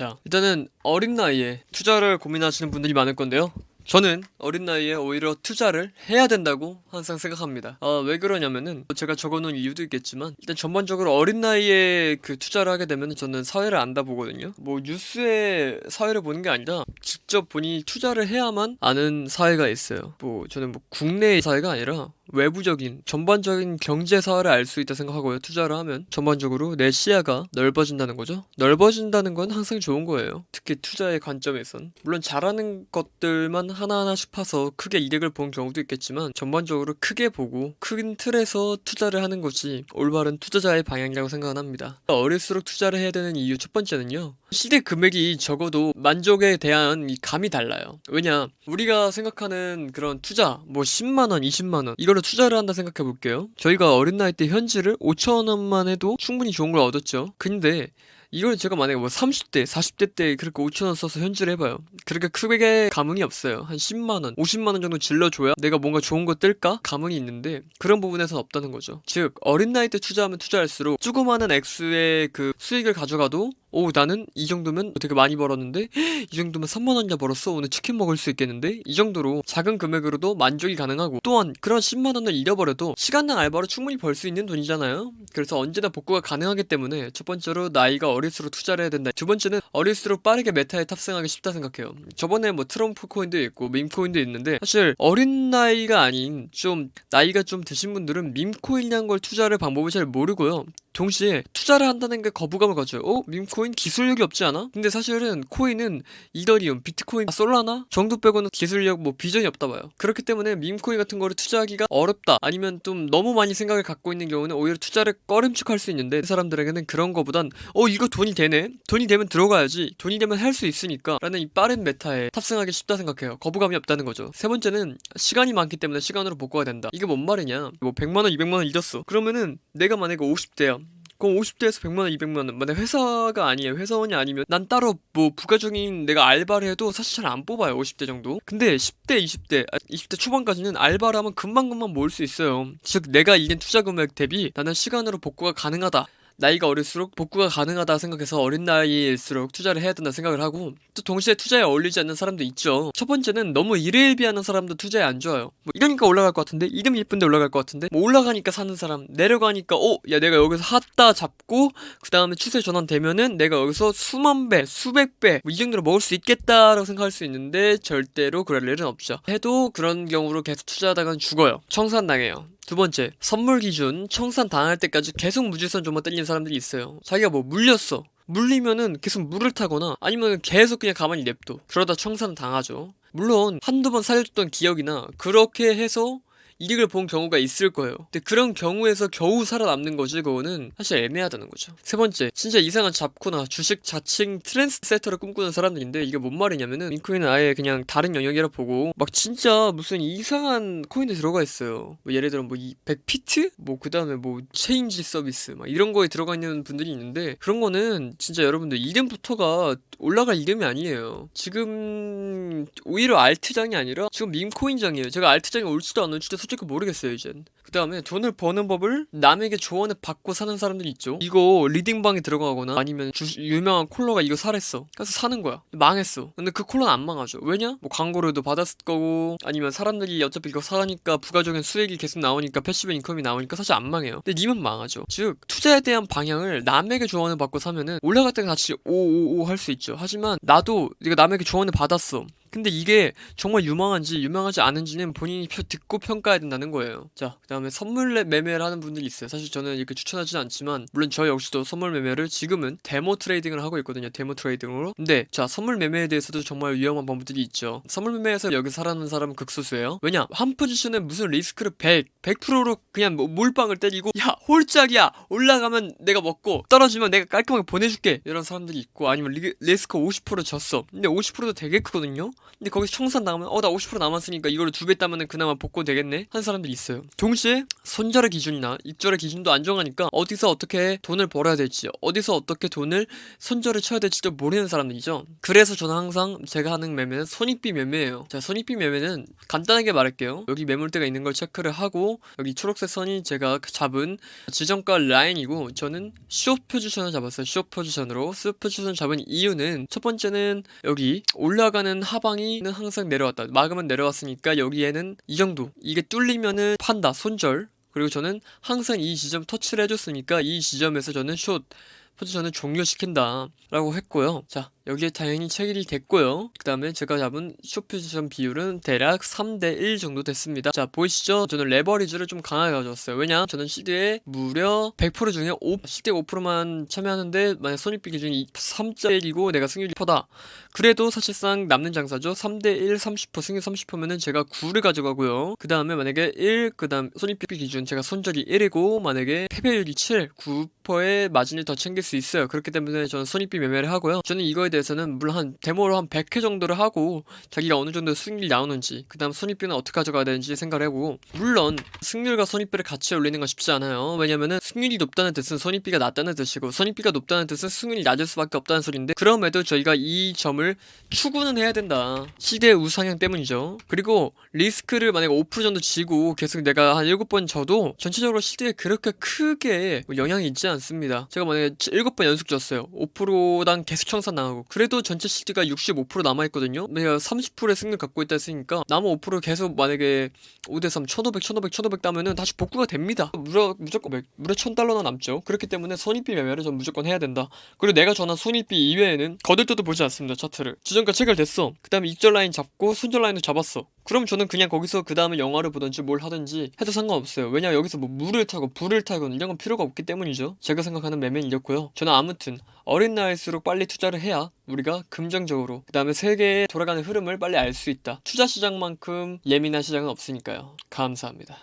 자, 일단은 어린 나이에 투자를 고민하시는 분들이 많을 건데요. 저는 어린 나이에 오히려 투자를 해야 된다고 항상 생각합니다. 아, 왜 그러냐면은 제가 적어놓은 이유도 있겠지만 일단 전반적으로 어린 나이에 그 투자를 하게 되면 저는 사회를 안다 보거든요. 뭐 뉴스에 사회를 보는 게 아니라 직접 본인이 투자를 해야만 아는 사회가 있어요. 뭐 저는 뭐 국내의 사회가 아니라 외부적인 전반적인 경제 사회를 알 수 있다 생각하고요. 투자를 하면 전반적으로 내 시야가 넓어진다는 거죠. 넓어진다는 건 항상 좋은 거예요. 특히 투자의 관점에선 물론 잘하는 것들만 하나하나씩 파서 크게 이득을 본 경우도 있겠지만 전반적으로 크게 보고 큰 틀에서 투자를 하는 것이 올바른 투자자의 방향이라고 생각은 합니다. 어릴수록 투자를 해야 되는 이유 첫 번째는요. 시대 금액이 적어도 만족에 대한 이 감이 달라요. 왜냐 우리가 생각하는 그런 투자 뭐 10만 원, 20만 원 이걸로 투자를 한다 생각해 볼게요. 저희가 어린 나이 때 현질을 5천 원만 해도 충분히 좋은 걸 얻었죠. 근데 이걸 제가 만약에 뭐 30대, 40대 때 그렇게 5천원 써서 현질을 해봐요. 그렇게 크게 감흥이 없어요. 한 10만원, 50만원 정도 질러줘야 내가 뭔가 좋은 거 뜰까? 감흥이 있는데 그런 부분에선 없다는 거죠. 즉, 어린 나이 때 투자하면 투자할수록 조그마한 액수의 그 수익을 가져가도 오 나는 이 정도면 되게 많이 벌었는데 이 정도면 3만 원이나 벌었어? 오늘 치킨 먹을 수 있겠는데? 이 정도로 작은 금액으로도 만족이 가능하고 또한 그런 10만 원을 잃어버려도 시간당 알바로 충분히 벌 수 있는 돈이잖아요. 그래서 언제나 복구가 가능하기 때문에 첫 번째로 나이가 어릴수록 투자를 해야 된다. 두 번째는 어릴수록 빠르게 메타에 탑승하기 쉽다 생각해요. 저번에 뭐 트럼프 코인도 있고 밈 코인도 있는데 사실 어린 나이가 아닌 좀 나이가 좀 드신 분들은 밈 코인이란 걸 투자를 방법을 잘 모르고요. 동시에 투자를 한다는 게 거부감을 가져요. 어? 밈코인 기술력이 없지 않아? 근데 사실은 코인은 이더리움, 비트코인, 솔라나 정도 빼고는 기술력 뭐 비전이 없다 봐요. 그렇기 때문에 밈코인 같은 거를 투자하기가 어렵다. 아니면 좀 너무 많이 생각을 갖고 있는 경우는 오히려 투자를 꺼림칙할 수 있는데 그 사람들에게는 그런 거보단 어 이거 돈이 되네. 돈이 되면 들어가야지. 돈이 되면 할 수 있으니까 라는 이 빠른 메타에 탑승하기 쉽다 생각해요. 거부감이 없다는 거죠. 세 번째는 시간이 많기 때문에 시간으로 복구가 된다. 이게 뭔 말이냐? 뭐 100만 원, 200만 원 잃었어. 그러면은 내가 만약에 50대야. 그럼 50대에서 100만 원, 200만 원. 만약 회사가 아니에요. 회사원이 아니면 난 따로 뭐 부가적인 내가 알바를 해도 사실 잘 안 뽑아요. 50대 정도. 근데 10대, 20대, 아, 20대 초반까지는 알바를 하면 금방금방 모을 수 있어요. 즉, 내가 이긴 투자 금액 대비 나는 시간으로 복구가 가능하다. 나이가 어릴수록 복구가 가능하다 생각해서 어린 나이일수록 투자를 해야 된다 생각을 하고 또 동시에 투자에 어울리지 않는 사람도 있죠. 첫 번째는 너무 일일비하는 사람도 투자에 안 좋아요. 뭐 이러니까 올라갈 것 같은데 이름 예쁜데 올라갈 것 같은데 뭐 올라가니까 사는 사람 내려가니까 어야 내가 여기서 핫다 잡고 그 다음에 추세 전환 되면은 내가 여기서 수만 배 수백 배이 뭐 정도로 먹을 수 있겠다라고 생각할 수 있는데 절대로 그럴 일은 없죠. 해도 그런 경우로 계속 투자하다간 죽어요. 청산당해요. 두 번째, 선물 기준 청산 당할 때까지 계속 무질선 좀만 땡기는 사람들이 있어요. 자기가 뭐 물렸어. 물리면은 계속 물을 타거나 아니면 계속 그냥 가만히 냅둬. 그러다 청산 당하죠. 물론 한두 번 살려줬던 기억이나 그렇게 해서 이익을 본 경우가 있을 거예요. 근데 그런 경우에서 겨우 살아남는 거지 그거는 사실 애매하다는 거죠. 세 번째, 진짜 이상한 잡코나 주식 자칭 트랜스세터를 꿈꾸는 사람들인데 이게 뭔 말이냐면은 민코인은 아예 그냥 다른 영역이라 보고 막 진짜 무슨 이상한 코인에 들어가 있어요. 뭐 예를 들어 뭐이 100피트? 뭐 그다음에 뭐 체인지 서비스 막 이런 거에 들어가 있는 분들이 있는데 그런 거는 진짜 여러분들 이름부터가 올라갈 이름이 아니에요. 지금 오히려 알트장이 아니라 지금 밈코인장이에요. 제가 알트장이 올지도 안 올지도 솔직히 모르겠어요 이젠. 그 다음에 돈을 버는 법을 남에게 조언을 받고 사는 사람들이 있죠. 이거 리딩방에 들어가거나 아니면 주- 유명한 콜러가 이거 사랬어. 그래서 사는 거야. 망했어. 근데 그 콜러는 안 망하죠. 왜냐? 뭐 광고료도 받았을 거고 아니면 사람들이 어차피 이거 사니까 부가적인 수익이 계속 나오니까 패시브 인컴이 나오니까 사실 안 망해요. 근데 님은 망하죠. 즉 투자에 대한 방향을 남에게 조언을 받고 사면은 올라갈 때 같이 오오오 할 수 있죠. 하지만 나도 네가 남에게 조언을 받았어. 근데 이게 정말 유망한지 유망하지 않은지는 본인이 표- 듣고 평가해야 된다는 거예요. 자, 그 다음에 선물 매- 매매를 하는 분들이 있어요. 사실 저는 이렇게 추천하진 않지만 물론 저 역시도 선물 매매를 지금은 데모 트레이딩을 하고 있거든요. 데모 트레이딩으로. 근데 자, 선물 매매에 대해서도 정말 위험한 방법들이 있죠. 선물 매매에서 여기 살아남는 사람은 극소수예요. 왜냐? 한 포지션에 무슨 리스크를 100, 100%로 그냥 뭐 몰빵을 때리고 야, 홀짝이야. 올라가면 내가 먹고 떨어지면 내가 깔끔하게 보내줄게. 이런 사람들이 있고 아니면 리, 리스크 50% 졌어. 근데 50%도 되게 크거든요. 근데 거기서 청산 나가면 어 나 50% 남았으니까 이걸로 두 배 따면은 그나마 복구 되겠네 하는 사람들이 있어요. 동시에 손절의 기준이나 입절의 기준도 안 정하니까 어디서 어떻게 돈을 벌어야 될지 어디서 어떻게 돈을 손절을 쳐야 될지도 모르는 사람들이죠. 그래서 저는 항상 제가 하는 매매는 손익비 매매예요. 자, 손익비 매매는 간단하게 말할게요. 여기 매물대가 있는 걸 체크를 하고 여기 초록색 선이 제가 잡은 지정가 라인이고 저는 숏 포지션을 잡았어요. 숏 포지션으로 숏 포지션 잡은 이유는 첫 번째는 여기 올라가는 하방 이 항상 내려왔다. 마감은 내려왔으니까 여기에는 이 정도. 이게 뚫리면은 판다. 손절. 그리고 저는 항상 이 지점 터치를 해줬으니까 이 지점에서 저는 숏 포지션을 종료시킨다 라고 했고요. 자 여기에 당연히 체결이 됐고요. 그 다음에 제가 잡은 숏 포지션 비율은 대략 3대1 정도 됐습니다. 자 보이시죠? 저는 레버리지를 좀 강하게 가져왔어요. 왜냐? 저는 시드에 무려 100% 중에 5, 시드에 5%만 참여하는데 만약 손익비 기준이 3.1이고 내가 승률이 1%다. 그래도 사실상 남는 장사죠. 3대1 30% 승률 30%면은 제가 9를 가져가고요. 그 다음에 만약에 1 그 다음 손익비 기준 제가 손절이 1이고 만약에 패배율이 7 9% 의 마진을 더 챙길 수 있어요. 그렇기 때문에 저는 손익비 매매를 하고요. 저는 이거에 대해서는 물론 한 데모로 한 100회 정도를 하고 자기가 어느 정도 수익률이 나오는지 그 다음 손익비는 어떻게 가져가야 되는지 생각을 해보고 물론 승률과 손익비를 같이 올리는 건 쉽지 않아요. 왜냐면은 승률이 높다는 뜻은 손익비가 낮다는 뜻이고 손익비가 높다는 뜻은 승률이 낮을 수밖에 없다는 소리인데 그럼에도 저희가 이 점을 추구는 해야 된다. 시대의 우상향 때문이죠. 그리고 리스크를 만약에 5% 정도 지고 계속 내가 한 7번 져도 전체적으로 시대에 그렇게 크게 뭐 영향이 있지 않습니다 제가 만약에 7번 연속 졌어요. 5%당 계속 청산 나가고. 그래도 전체 시드가 65% 남아있거든요. 내가 30%의 승률 갖고 있다 했으니까 남은 5% 계속 만약에 5대3 1500 1500 1500 따면은 다시 복구가 됩니다. 무려 무조건 몇- 무려 1000달러나 남죠. 그렇기 때문에 손익비 매매를 전 무조건 해야 된다. 그리고 내가 전한 손익비 이외에는 거들떠도 보지 않습니다 차트를. 지정가 체결됐어. 그 다음에 입절 라인 잡고 손절 라인도 잡았어 그럼 저는 그냥 거기서 그 다음에 영화를 보든지 뭘 하든지 해도 상관없어요. 왜냐 여기서 뭐 물을 타고 불을 타고 이런 건 필요가 없기 때문이죠. 제가 생각하는 매매는 이렇고요. 저는 아무튼 어린 나이일수록 빨리 투자를 해야 우리가 긍정적으로 그 다음에 세계에 돌아가는 흐름을 빨리 알 수 있다. 투자 시장만큼 예민한 시장은 없으니까요. 감사합니다